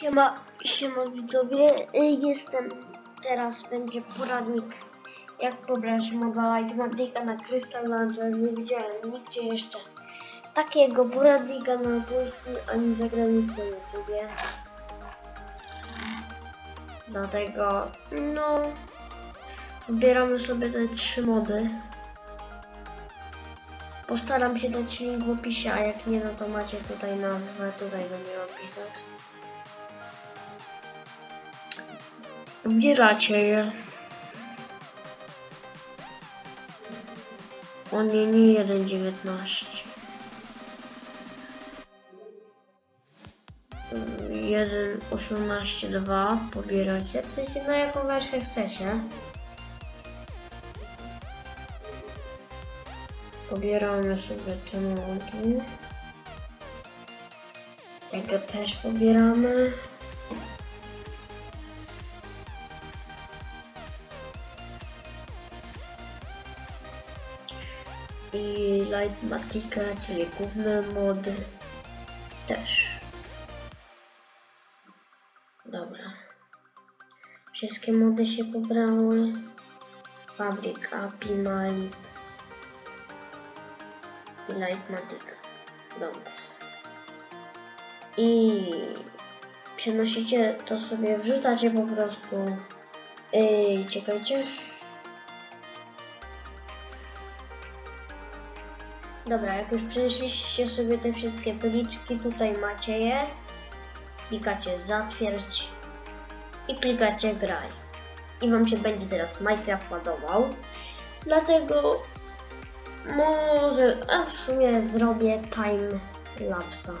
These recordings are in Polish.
Siema, siema widzowie, Y, jestem, teraz będzie poradnik jak pobrać moda Lightmatica na Crystal Launcher, nie widziałem nigdzie jeszcze takiego poradnika na polskim ani zagranicznym YouTubie. Dlatego, no, wybieramy sobie te trzy mody. Postaram się dać link w opisie, a jak nie, no to macie tutaj nazwę, tutaj będę opisać. Wbieracie je. O nie, nie 1.19. 1.18.2 pobieracie. W sensie na jaką wersję chcecie. Pobieramy sobie te mody. Tego też pobieramy. I Lightmatica, czyli główne mody też. Dobra. Wszystkie mody się pobrały. Fabric API, Mali i Lightmatica. Dobra. I przenosicie to sobie, wrzucacie po prostu. Yy, czekajcie. Dobra, jak już przenieśliście sobie te wszystkie pliczki, tutaj macie je. Klikacie zatwierdź i klikacie graj. I wam się będzie teraz Minecraft ładował. Dlatego może, a w sumie zrobię time lapsa.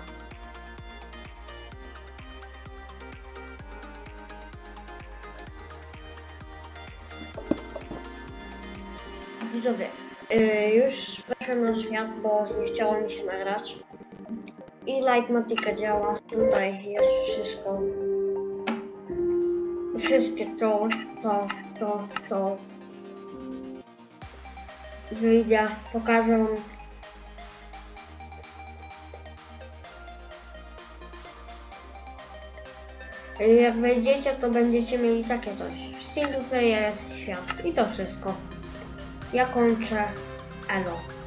Widzowie, yy, już weszłem na świat, bo nie chciało mi się nagrać. I Lightmatica działa. Tutaj jest wszystko. Wszystkie to, to, to, to. Wyjdę, pokażę Jak wejdziecie, to będziecie mieli takie coś. Single player świat. I to wszystko. Ja kończę. Elo.